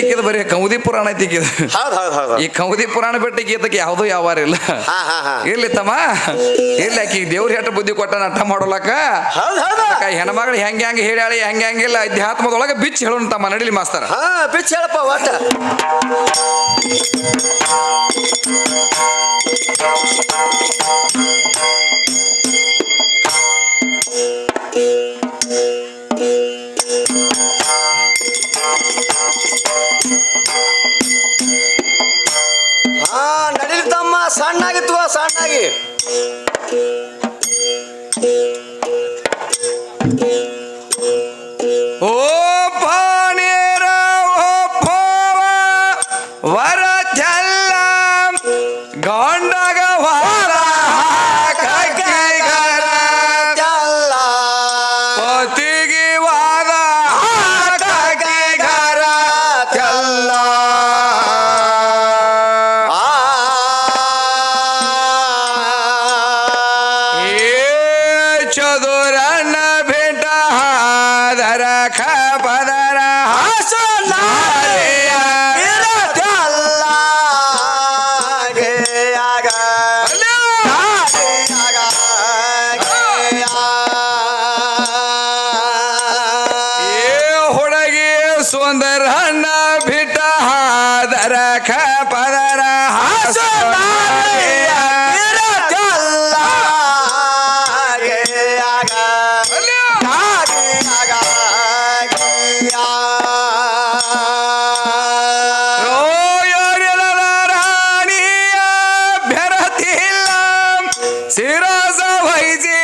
ಈಕಿದ ಬರೀ ಕೌದಿ ಪುರಾಣ ಐತಿ ಈಕಿದ. ಹೌದ್ ಹೌದ್ ಹೌದು ಈ ಕೌದಿ ಪುರಾಣ ಬಿಟ್ಟು ಈಕಿದಕ್ಕೆ ಯಾವುದೂ ಯಾವಾರ ಇಲ್ಲ. ಹಾ ಹಾ ಹಾ. ಇರ್ಲಿ ತಮ್ಮ. ಇರ್ಲಿ ಆಕಿ ದೇವ್ರ ಹೆಟ್ಟ ಬುದ್ಧಿ ಕೊಟ್ಟ ನಟ ಮಾಡೋಲಕ್ಕ. ಹೌದು ಹೌದು ಹೆಣ್ಮಗಳು ಹೆಂಗ ಹೆಂಗ ಹೇಳಿ ಹೆಂಗ ಹೆಂಗಿಲ್ಲ ಅಧ್ಯಾತ್ಮದೊಳಗೆ ಬಿಚ್ಚಿ ಹೇಳೋಣ ತಮ್ಮ ನಡಿಲಿ ಮಾಸ್ತರ. ಹಾ ಪಿಚ್ ಹೇಳಪ್ಪ ಒಟ್ಟ. ಹಾ ಸಣ್ಣಾಗಿತ್ತು ಸಣ್ಣಾಗಿ. ಹುಡುಗಿ ಹಣ್ಣ ಬಿಟ್ಟ ಹಾದರ ಖ ಪದರ ಬೆರತಿಲ್ಲ ಸೇವಾಗ ಸಿರೋಸ ವಹಿಸಿ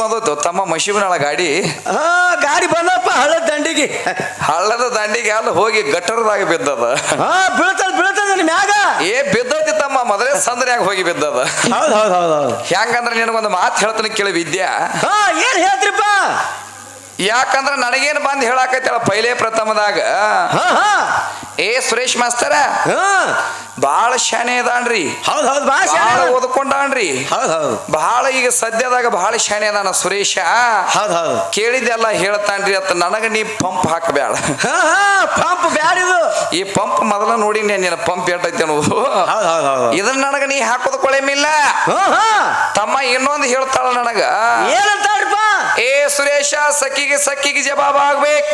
ಬಂದತ್ತು ತಮ್ಮ ಮಶಿಬನಾಳ ಗಾಡಿ. ಹಾ ಗಾಡಿ ಬಂದಪ್ಪ ಹಳ್ಳದ ದಂಡಿಗೆ. ಹಳ್ಳದ ದಂಡಿಗೆ ಅಲ್ಲಿ ಹೋಗಿ ಗಟ್ಟರದಾಗ ಬಿದ್ದದ. ಹಾ ಬೀಳ್ತದ ಬೀಳ್ತದ ನಿಮ್ ಮ್ಯಾಗ. ಏ ಬಿದ್ದತಿ ತಮ್ಮ ಮೊದಲೇ ಸಂದ್ರ್ಯಾಗ ಹೋಗಿ ಬಿದ್ದದ. ಹೌದ್ ಹೌದ್ ಹೌದ್ ಹೌದ್. ಹೆಂಗಂದ್ರೆ ನಿನಗೊಂದು ಮಾತು ಹೇಳ್ತಾನೆ ಕೇಳಿ ವಿದ್ಯಾ. ಹಾ ಏನ್ ಹೇಳ್ತ್ರಿಪ್ಪ ಯಾಕಂದ್ರ ನನಗೇನು ಬಂದು ಹೇಳಾಕೈತಿ ಪೈಲೆ ಪ್ರಥಮದಾಗ. ಹಾ ಹಾ. ಏ ಸುರೇಶ್ ಮಾಸ್ತರ. ಹಾ ಶಾಣೆ ಶಾನೆ ಅದಾನ್ರಿ. ಹೌದ್ ಹೌದು ಬಾಳ ಓದ್ಕೊಂಡಾನ್ರಿ. ಹೌದು ಹೌದು. ಬಹಳ ಈಗ ಸದ್ಯದಾಗ ಬಹಳ ಶಾಣೆ ಅದಾನ ಸುರೇಶ. ಹೌದು ಹೌದು. ಕೇಳಿದ್ದೆಲ್ಲ ಹೇಳ್ತಾನ್ರಿ ಅತ್ತ ನನಗ ನೀ ಪಂಪ್ ಹಾಕಬೇಡ ಪಂಪ್ ಬ್ಯಾಡ ಬ್ಯಾಡ ಈ ಪಂಪ್ ಮೊದಲ ನೋಡಿ ನಿನ್ನ ಪಂಪ್ ಏಟೈತೆ ಅನ್ನೋದು. ಇದನ್ನ ನನಗ ನೀ ಹಾಕೋದ್ ಕೊಳೆಮಿಲ್ಲ. ತಮ್ಮ ಇನ್ನೊಂದು ಹೇಳ್ತಾಳ ನನಗ. ಏನಂತಾಳ್ರಿಪ್ಪ ಏ ಸುರೇಶ ಸಖಿಗೆ ಸಖಿಗೆ ಜವಾಬ್ ಆಗ್ಬೇಕು.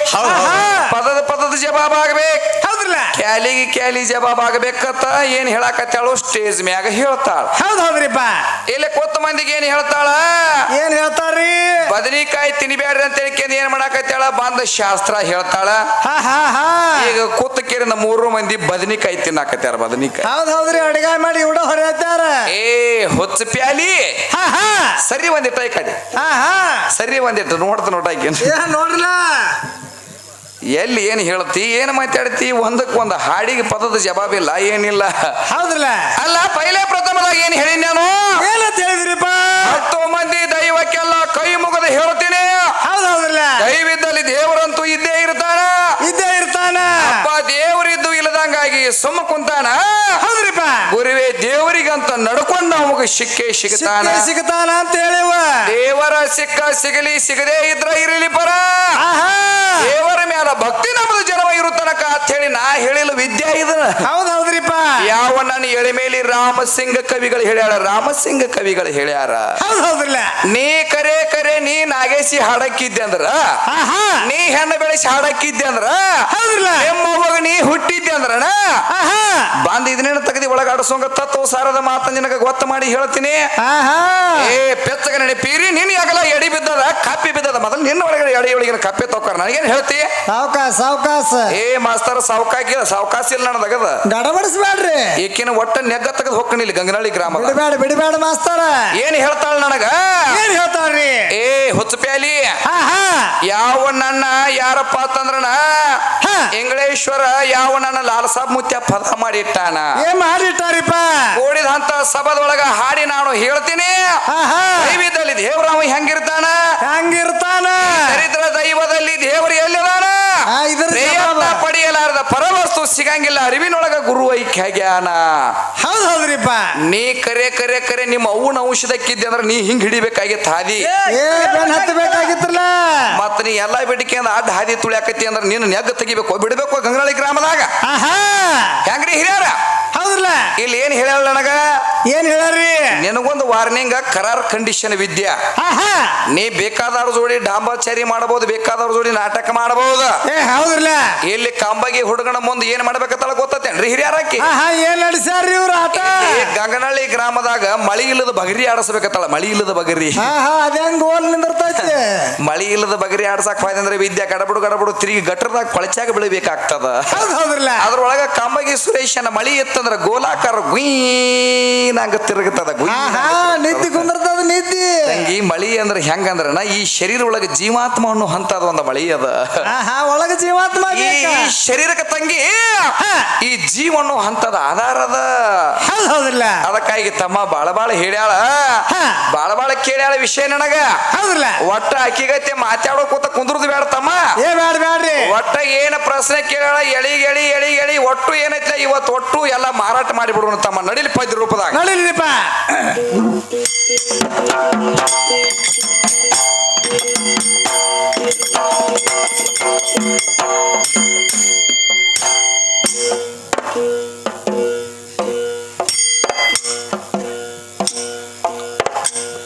ಪದದ ಪದದ ಜವಾಬ್ ಆಗ್ಬೇಕು. ಹೌದ್ರಲ್ಲ? ಕ್ಯಾಲಿಗೆ ಕ್ಯಾಲಿ ಜವಾಬ್ ಆಗ್ಬೇಕತ್ತ ಏನ್ ಹೇಳಾಕತ್ತಾಳು ಸ್ಟೇಜ್ ಮ್ಯಾಗ ಹೇಳ್ತಾಳ. ಹೌದ್ ಹೌದ್ರಿಪ್ಪ. ಇಲ್ಲಿ ಕೊತ್ತ ಮಂದಿಗೆ ಏನ್ ಹೇಳ್ತಾಳ? ಏನ್ ಹೇಳ್ತಾರ್ರಿ? ಬದನಿಕಾಯಿ ತಿನ್ಬ್ಯಾಡ್ರಿ ಅಂತ ಹೇಳಿ ಏನ್ ಮಾಡಾಕತ್ತಾಳ? ಬಂದ ಶಾಸ್ತ್ರ ಹೇಳ್ತಾಳ. ಹಾ ಹಾ ಹಾ. ಈಗ ಕೂತ ಕೇರಿನ ಮೂರು ಮಂದಿ ಬದನಿಕಾಯಿ ತಿನ್ನಾಕತ್ಯಾರ ಬದನಿಕಾಯಿ. ಹೌದ್ ಹೌದ್ರಿ ಅಡಿಗೆ ಮಾಡಿ ಉಡ ಹೊರತಾರ ಏ ಹೊಚ್ಚ ಪ್ಯಾಲಿ. ಸರಿ ಒಂದಿಟ್ಟ ಈ ಕಡೆ. ಹಾ ಹಾ. ಸರಿ ಒಂದಿಟ್ಟು. ನೋಡ್ತ ನೋಟ ನೋಡ್ರಲ್ಲ. ಎಲ್ಲಿ ಏನ್ ಹೇಳ್ತಿ ಏನು ಮಾತಾಡ್ತಿ ಒಂದಕ್ಕೆ ಒಂದು ಹಾಡಿಗೆ ಪದದ ಜವಾಬಿಲ್ಲ ಏನಿಲ್ಲ. ಹೌದ್ರಲ್ಲ? ಅಲ್ಲ ಪೈಲೆ ಪ್ರಥಮದಾಗ ಏನು ಹೇಳಿ ನಾನು? ಹತ್ತು ಮಂದಿ ದೈವಕ್ಕೆಲ್ಲ ಕೈ ಮುಗದ ಹೇಳ್ತೀನಿ. ದೈವಿದ್ದಲ್ಲಿ ದೇವರಂತೂ ಇದ್ದೇ ಇರ್ತಾನ ಇಲ್ಲದಂಗಾಗಿ ಸುಮ್ಮ ಕುಂತಾನ ಹೌದ್ರಿಪ್ಪ. ಗುರುವೇ ದೇವರಿಗಂತ ನಡ್ಕೊಂಡು ನಮಗೆ ಸಿಕ್ಕೇ ಸಿಗತಾನ ಸಿಗತಾನ ಸಿಗ್ತಾನ ಅಂತ ಹೇಳಿವ ದೇವರ ಸಿಕ್ಕ ಸಿಗಲಿ ಸಿಗದೇ ಇದ್ರ ಇರಲಿ ಪರ. ಆಹಾ. ದೇವರ ಮ್ಯಾಲ ಭಕ್ತಿ ನಮ್ಮದು ಜನವ ಇರುತ್ತನಕ ಅಂತ ಹೇಳಿ ನಾ ಹೇಳಿಲ್ಲ ವಿದ್ಯಾ ಇದನ್ನ ಹೌದ್ ಹೌದ್ರಿಪ್ಪ. ಯಾವ ನನ್ನ ಎಳಿಮೇಲಿ ರಾಮಸಿಂಗ ಕವಿಗಳು ಹೇಳ್ಯಾರ ರಾಮಸಿಂಗ ಕವಿಗಳು ಹೇಳ್ಯಾರ. ಹೌದ್ ಹೌದ್ರಲ್ಲ. ನೀ ಕರೆ ಕರೆ ನೀ ನಾಗೇಶಿ ಹಾಡಕ್ಕಿದ್ದೆ ಅಂದ್ರ? ಆಹಾ. ನೀ ಹೆಣ್ಣ ಬೆಳೆಸಿ ಹಾಡಕ್ಕಿದ್ದೆ ಅಂದ್ರ? ಹೌದ್ರಲ್ಲ. ನಿಮ್ಮ ಮಗ ನೀ ಹುಟ್ಟಿದ್ದೆ ಅಂದ್ರಣ ಒಳಗಾಡಿಸೋಂಗ ತತ್ವ ಸಾರದ ಮಾತ ನಿನಗ ಗೊತ್ತ ಮಾಡಿ ಹೇಳ್ತೀನಿ. ಆಹಾ. ಏ ಪೆಚ್ಚಗ ನೆನಪೀರಿ ನಿನ್ ಯಾಗಲ್ಲ ಎಡಿ ಬಿದ್ದದ ಕಪ್ಪಿ ಬಿದ್ದದ. ಮೊದಲು ನಿನ್ನ ಒಳಗಡೆ ಎಡಿ ಒಳಗಿನ ಕಪ್ಪೆ ತೋಕಾರ ನನಗೇನ್ ಹೇಳ್ತಿ? ಸಾವ್ಕಾಸ್ ಸಾವ್ಕಾಸ. ಏ ಮಾಸ್ತರ ಸಾವುಕಾಕಿ ಸಾವುಕಾಸ ಇಲ್ಲ ನನಗದ ಗಡಬಡಿಸ್ಬೇಡ್ರಿ. ಈಕಿನ ಒಟ್ಟ ನೆಗ್ಗ ತೆಗೆದು ಹೋಗ್ಕಣಿಲ್ಲ ಗಂಗನಹಳ್ಳಿ ಗ್ರಾಮ ಬಿಡಬೇಡ ಬಿಡಬೇಡ ಮಾಸ್ತರ. ಏನ್ ಹೇಳ್ತಾಳ ನನಗ? ಏನ್ ಹೇಳ್ತಾರ್ರಿ ಏ ಹುಚ್ಚಪ್ಯಾಲಿ. ಆಹಾ. ಯಾವ ನನ್ನ ಯಾರಪ್ಪ ಅಂತಂದ್ರಣ ಹಾ. ಇಂಗಳೇಶ್ವರ ಯಾವ ನನ್ನ ಲಾಲ್ ಸಾಬ್ ಮುತ್ಯ ಪದ ಮಾಡಿಟ್ಟಾನ. ಏನ್ ಮಾಡಿಟ್ಟಾರಿಪ್ಪ ಕೂಡಿದಂತ ಸಭದೊಳಗ ಹಾಡಿ ನಾನು ಹೇಳ್ತೀನಿ. ದೈವದಲ್ಲಿ ದೇವರಾಮ ಹೆಂಗಿರ್ತಾನ? ಹೆಂಗಿರ್ತಾನ? ದರಿದ್ರ ದೈವದಲ್ಲಿ ದೇವರು ಎಲ್ಲಿದಾನ. ಪಡೆಯಲಾರದ ಪರವಸ್ತು ಸಿಗಂಗಿಲ್ಲ ಅರಿವಿನೊಳಗ ಗುರು ಐಕ್ಯ ಜ್ಞಾನ ಹೌದ್ ಹೌದ್ರಿಪ್ಪ. ನೀ ಕರೆ ಕರೆ ಕರೆ ನಿಮ್ಮ ಅವ್ವನ ಔಷಧಕ್ಕಿದ್ದೆ ಅಂದ್ರೆ ನೀ ಹಿಂಗ್ ಹಿಡಿಬೇಕಾಗಿತ್ತು ಹಾದಿ. ಹತ್ತಬೇಕಾಗಿತ್ತಲ್ಲ. ಮತ್ತ ನೀ ಎಲ್ಲಾ ಬೇಡಿಕೆ ಅಂದ್ರೆ ಅಡ್ಡ ಹಾದಿ ತುಳಿಯಾಕತಿ ಅಂದ್ರೆ ನೀನು ನೆಗ್ ತೆಗಿಬೇಕು ಬಿಡಬೇಕು ಗಂಗಳಿ ಗ್ರಾಮದಾಗ. ಹೆಂಗ್ರಿ ಹಿರಿಯರ? ಇಲ್ಲಿ. ಏನ್ ಹೇಳ ನನಗ? ಏನ್ ಹೇಳ್ರಿ ನಿನಗೊಂದು ವಾರ್ನಿಂಗ್ ಕರಾರ್ ಕಂಡೀಷನ್ ವಿದ್ಯಾ. ನೀ ಬೇಕಾದವ್ರ ಜೋಡಿ ಡಾಂಬಾಚಾರಿ ಮಾಡಬಹುದು ಬೇಕಾದವ್ರ ಜೋಡಿ ನಾಟಕ ಮಾಡಬಹುದು. ಏ ಹೌದ್ರಲ್ಲ? ಇಲ್ಲಿ ಕಾಂಬಗಿ ಹುಡುಗನ ಮುಂದೆ ಏನ್ ಮಾಡ್ಬೇಕಂತ ಗೊತ್ತೇನ್ರಿ ಹಿರಿಯರಾಕಿ ಏನ್ ನಡ್ಸ್ಯಾರ್ರಿ ಇವ್ರ ಆಟ? ಗಂಗನಹಳ್ಳಿ ಗ್ರಾಮದಾಗ ಮಳಿ ಇಲ್ಲದ ಬಗರಿ ಆಡಸ್ಬೇಕತ್ತಳ ಮಳಿ ಇಲ್ಲದ ಬಗರಿ. ಮಳಿ ಇಲ್ಲದ ಬಗರಿ ಆಡ್ಸಕ್ ಹೋಯ್ತು ಅಂದ್ರೆ ವಿದ್ಯಾ ಗಡಬಡು ಗಡಬಡು ತಿರುಗಿ ಗಟ್ಟರದಾಗ ಕೊಳಚಾಗ ಬೆಳಿಬೇಕಾಗ್ತದ. ಅದ್ರೊಳಗ ಕಂಬಗಿ ಸುರೇಶನ ಮಳಿ ಇತ್ತಂದ್ರ ಗೋಲಾಕಾರ ಗುಯ್ನಂಗ ತಿರುಗುತ್ತದ ನಿದ್ದಿ ಕುಂದಿರ್ತದ ನಿದ್ದಿ. ತಂಗಿ ಮಳಿ ಅಂದ್ರೆ ಹೆಂಗಂದ್ರ ಈ ಶರೀರ ಒಳಗ ಜೀವಾತ್ಮ ಅನ್ನೋ ಹಂತದ ಒಂದು ಮಳಿ ಅದ. ಒಳಗ ಜೀವಾತ್ಮ ಈ? ಶರೀರಕ್ಕೆ ತಂಗಿ ಈ ಜೀವ ಅನ್ನೋ ಹಂತದ ಆಧಾರದ ಹೌದಿಲ್ಲ ಅದಕ್ಕಾಗಿ ತಮ್ಮ ಬಾಳ ಬಾಳ ಹೇಳ್ಯಾಳ. ಬಾಳ ಬಾಳ ಕೇಳ್ಯಾಳ ವಿಷಯ ನನಗ. ಹೌದಿಲ್ಲ ಒಟ್ಟ ಅಕ್ಕಿಗತ್ತೆ ಮಾತಾಡೋ ಕೂತ ಕುಂದ್ರದು ಬೇಡ ತಮ್ಮ. ಏ ಬೇಡ ಬ್ಯಾಡ್ರಿ ಒಟ್ಟ ಏನು ಪ್ರಶ್ನೆ ಕೇಳ ಎಳಿ ಎಳಿ ಎಳಿ ಎಳಿ ಒಟ್ಟು ಏನೈತೆ ಇವತ್ತು ಒಟ್ಟು ಎಲ್ಲ ಮಾರಾಟ ಮಾಡಿಬಿಡೋಣ ತಮ್ಮ ನಡಿಲಿ ಇದ್ರ ರೂಪದಾಗ. ನಡಿಲಿಪ್ಪ.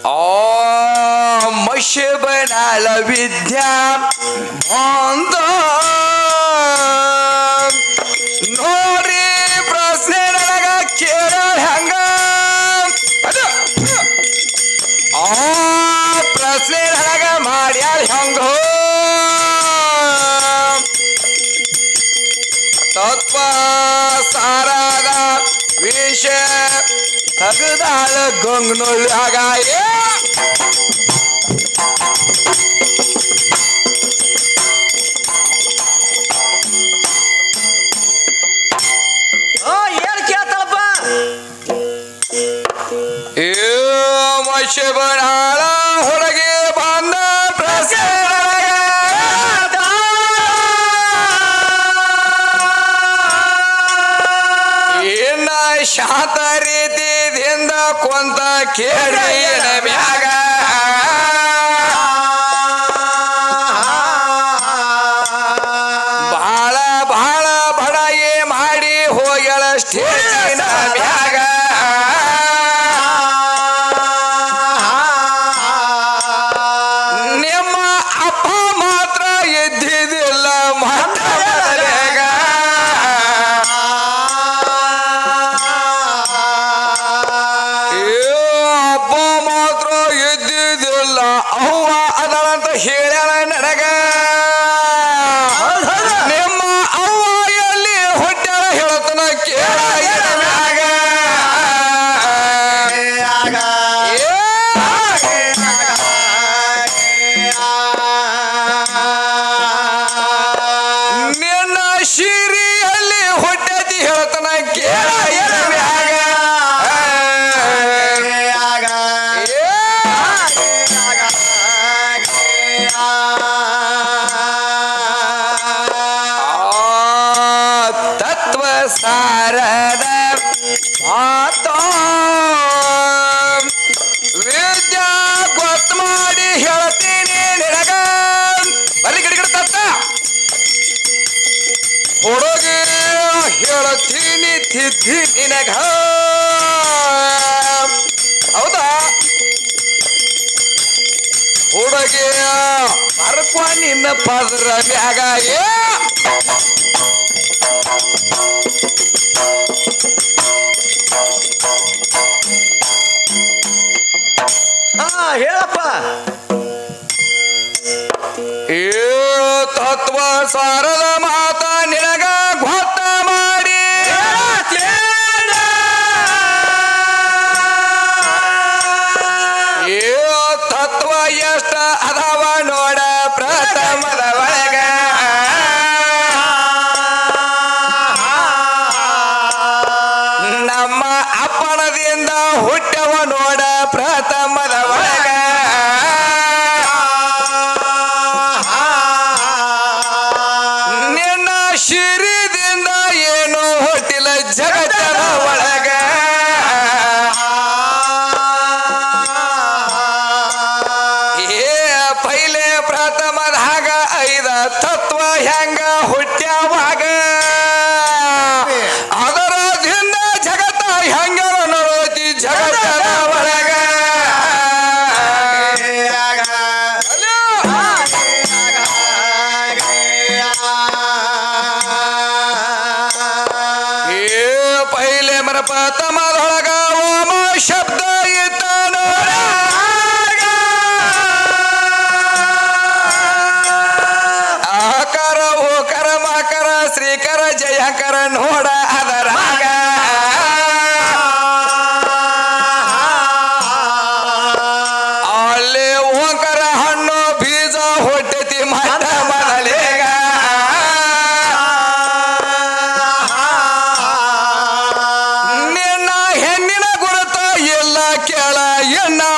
ಆ ಬನಾಲ ವಿದ್ಯಾ ಬಂದ ತಗದಾಳ ಗಂಗ್ನೊಳಗ ಏ laga ಕೇಳಿ ಅದಳಂತ ಹೇಳ್ಯಾಳ ನನಗ ಸಿದ್ಧಿ ನಿನಗ ಹೌದಾ? ಹುಡುಗಿಯ ಬರ್ಕೋ ನಿನ್ನ ಪದರ ಮ್ಯಾಗ ಹೇಳಪ್ಪ. ಏ ತತ್ವ ಸಾರದ ಮಾತ Yes. está. ಶಬ್ದ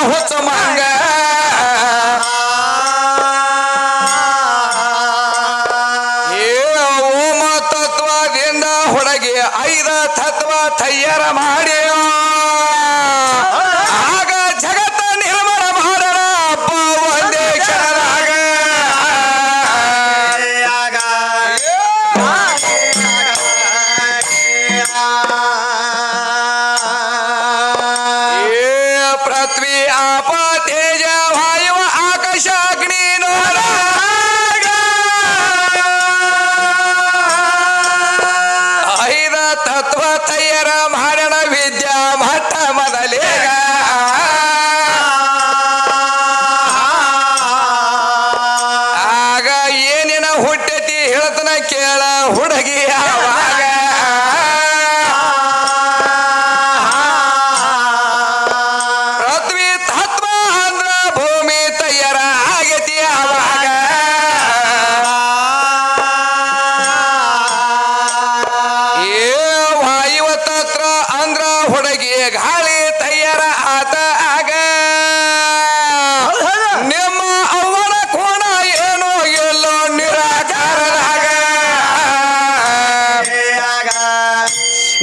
Allah Subhanahu पृथ्वी आप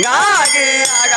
ಗಾಗೆ ಆಗ